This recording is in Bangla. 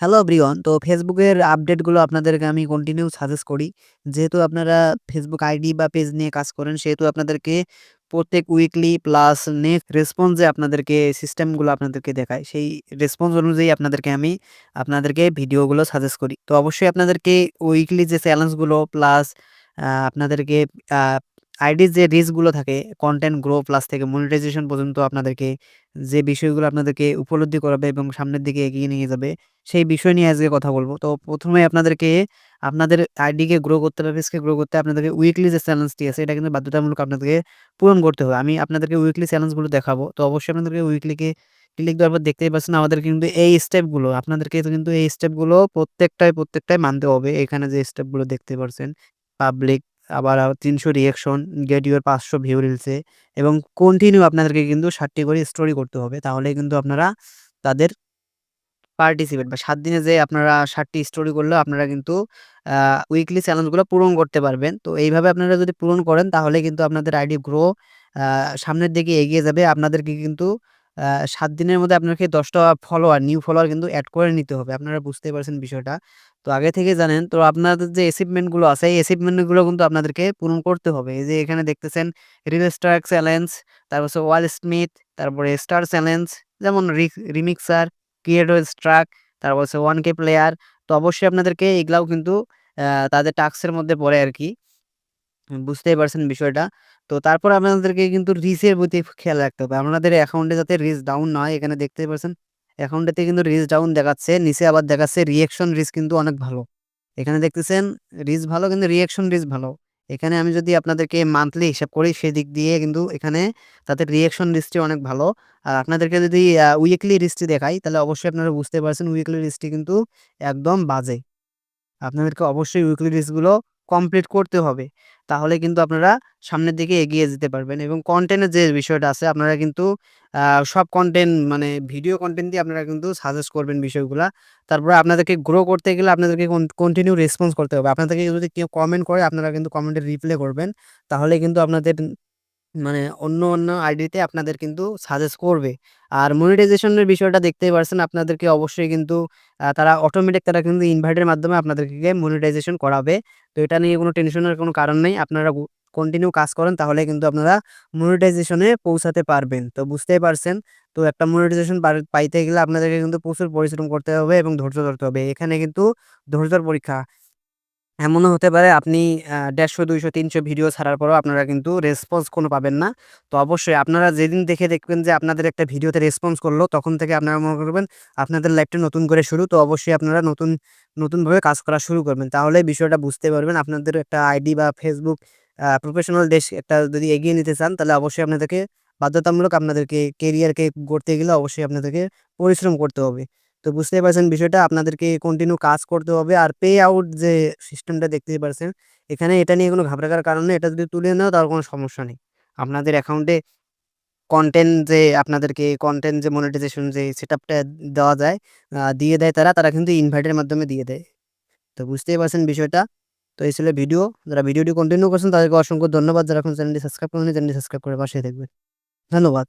হ্যালো এভরিওয়ান তো ফেসবুকের আপডেটগুলো আপনাদেরকে আমি কন্টিনিউ সাজেস্ট করি। যেহেতু আপনারা ফেসবুক আইডি বা পেজ নিয়ে কাজ করেন, সেহেতু আপনাদেরকে প্রত্যেক উইকলি প্লাস নেক্সট রেসপন্স যে আপনাদেরকে সিস্টেমগুলো আপনাদেরকে দেখায় সেই রেসপন্স অনুযায়ী আপনাদেরকে আমি আপনাদেরকে ভিডিওগুলো সাজেস্ট করি। তো অবশ্যই আপনাদেরকে উইকলি যে চ্যালেঞ্জগুলো প্লাস আপনাদেরকে আইডির যে রিচগুলো থাকে কনটেন্ট গ্রো প্লাস থেকে মনিটাইজেশন পর্যন্ত আপনাদেরকে যে বিষয়গুলো আপনাদেরকে উপলব্ধি করাবে এবং সামনের দিকে এগিয়ে নিয়ে যাবে সেই বিষয় নিয়ে আজকে কথা বলব। তো ১ম এ আপনাদেরকে আপনাদের আইডিকে গ্রো করতে বা পেজকে গ্রো করতে আপনাদেরকে উইকলি যে চ্যালেঞ্জটি আছে এটা কিন্তু বাধ্যতামূলক আপনাদেরকে পূরণ করতে হবে। আমি আপনাদেরকে উইকলি চ্যালেঞ্জগুলো দেখাবো। তো অবশ্যই আপনাদেরকে উইকলিকে ক্লিক দেওয়ার পর দেখতেই পাচ্ছেন আমাদের কিন্তু এই স্টেপগুলো আপনাদেরকে কিন্তু এই স্টেপগুলো প্রত্যেকটায়, প্রত্যেকটায় মানতে হবে। এখানে যে স্টেপগুলো দেখতে পারছেন পাবলিক আবার তিনশো ৩০০ রিঅ্যাকশন, গেট ইউর ৫০০ ভিউ রিলসে এবং কন্টিনিউ আপনাদেরকে কিন্তু ৭ টি করে স্টোরি করতে হবে। তাহলেই কিন্তু আপনারা তাদের পার্টিসিপেট বা সাত দিনে যে আপনারা ৭ টি স্টোরি করলেও আপনারা কিন্তু উইকলি চ্যালেঞ্জগুলো পূরণ করতে পারবেন। তো এইভাবে আপনারা যদি পূরণ করেন তাহলে কিন্তু আপনাদের আইডি গ্রো সামনের দিকে এগিয়ে যাবে। আপনাদেরকে কিন্তু ৭ দিনের মধ্যে আপনাকে দশটা ফলোয়ার, নিউ ফলোয়ার কিন্তু অ্যাড করে নিতে হবে। আপনারা বুঝতেই পারছেন বিষয়টা। তো আগে থেকে জানেন তো আপনাদের যে অ্যাচিভমেন্টগুলো আছে এই অ্যাচিভমেন্টগুলো কিন্তু আপনাদেরকে পূরণ করতে হবে। এই যে এখানে দেখতেছেন রিল স্টার চ্যালেঞ্জ, তারপর ওয়াল স্মিথ, তারপরে স্টার চ্যালেঞ্জ যেমন রিমিক্সার, ক্রিয়েটর স্ট্রাক, তারপর হচ্ছে ওয়ান কে প্লেয়ার। তো অবশ্যই আপনাদেরকে এগুলাও কিন্তু তাদের টাস্কের মধ্যে পড়ে আরকি। বুঝতেই পারছেন বিষয়টা। তো তারপর আপনাদেরকে কিন্তু রিচের প্রতি খেয়াল রাখতে হবে। আপনাদের অ্যাকাউন্টে যাতে রিচ ডাউন না হয়, এখানে দেখতেই পারছেন, অ্যাকাউন্টেতে কিন্তু রিচ ডাউন দেখাচ্ছে। নিচে আবার দেখাচ্ছে রিয়েকশন রিচ কিন্তু অনেক ভালো। এখানে দেখতেছেন রিচ ভালো কিন্তু রিয়েকশন রিচ ভালো। এখানে আমি যদি আপনাদেরকে মান্থলি হিসাব করি, সেদিক দিয়ে কিন্তু এখানে তাদের রিয়েকশন রিচটি অনেক ভালো। আর আপনাদেরকে যদি উইকলি রিচটি দেখাই, তাহলে অবশ্যই আপনারা বুঝতে পারছেন, উইকলি রিচটি কিন্তু একদম বাজে। আপনাদেরকে অবশ্যই উইকলি রিচগুলো কমপ্লিট করতে হবে। তাহলে কিন্তু আপনারা সামনের দিকে এগিয়ে যেতে পারবেন এবং কন্টেন্টের যে বিষয়টা আছে আপনারা কিন্তু সব কনটেন্ট মানে ভিডিও কনটেন্ট দিয়ে আপনারা কিন্তু সাজেস্ট করবেন বিষয়গুলা। তারপরে আপনাদেরকে গ্রো করতে গেলে আপনাদেরকে কন্টিনিউ রেসপন্স করতে হবে। আপনাদেরকে যদি কেউ কমেন্ট করে আপনারা কিন্তু কমেন্টের রিপ্লাই করবেন। তাহলে কিন্তু আপনাদের মানে অন্য, অন্য আইডিতে আপনাদের কিন্তু সাজেস্ট করবে। আর মনিটাইজেশন এর বিষয়টা দেখতেই পারছেন আপনাদেরকে অবশ্যই কিন্তু তারা অটোমেটিক তারা কিন্তু ইনভাইট এর মাধ্যমে আপনাদেরকে মনিটাইজেশন করাবে। তো এটা নিয়ে কোনো টেনশনের কোনো কারণ নেই। আপনারা কন্টিনিউ কাজ করেন, তাহলে কিন্তু আপনারা মনিটাইজেশনে পৌঁছাতে পারবেন। তো বুঝতেই পারছেন। তো একটা মনিটাইজেশন পাইতে গেলে আপনাদেরকে কিন্তু প্রচুর পরিশ্রম করতে হবে এবং ধৈর্য ধরতে হবে। এখানে কিন্তু ধৈর্যর পরীক্ষা। এমনও হতে পারে আপনি দেড়শো দুইশো তিনশো ভিডিও ছাড়ার পরও আপনারা কিন্তু রেসপন্স কোনো পাবেন না। তো অবশ্যই আপনারা যেদিন দেখে দেখবেন যে আপনাদের একটা ভিডিওতে রেসপন্স করল তখন থেকে আপনারা মনে করবেন আপনাদের লাইফটা নতুন করে শুরু। তো অবশ্যই আপনারা নতুন, নতুনভাবে কাজ করা শুরু করবেন। তাহলেই বিষয়টা বুঝতে পারবেন। আপনাদের একটা আইডি বা ফেসবুক প্রফেশনাল দেশ একটা যদি এগিয়ে নিতে চান তাহলে অবশ্যই আপনাদেরকে বাধ্যতামূলক আপনাদেরকে কেরিয়ারকে গড়তে গেলে অবশ্যই আপনাদেরকে পরিশ্রম করতে হবে। তো বুঝতেই পারছেন বিষয়টা আপনাদেরকে কন্টিনিউ কাজ করতে হবে। আর পে আউট যে সিস্টেমটা দেখতেই পারছেন এখানে এটা নিয়ে কোনো ঘাবড়াবার কারণ। এটা যদি তুলে নেও তাহলে কোনো সমস্যা নেই। আপনাদের অ্যাকাউন্টে কন্টেন্ট যে আপনাদেরকে কনটেন্ট যে মনিটাইজেশন যে সেটআপটা দেওয়া যায় দিয়ে দেয় তারা, তারা কিন্তু ইনভাইটের মাধ্যমে দিয়ে দেয়। তো বুঝতেই পারছেন বিষয়টা। তো এই ছিল ভিডিও। যারা ভিডিওটি কন্টিনিউ করছেন তাদেরকে অসংখ্য ধন্যবাদ। যারা এখনও চ্যানেলটি সাবস্ক্রাইব করেন চ্যানেলটি সাবস্ক্রাইব করে পাশেই থাকবেন। ধন্যবাদ।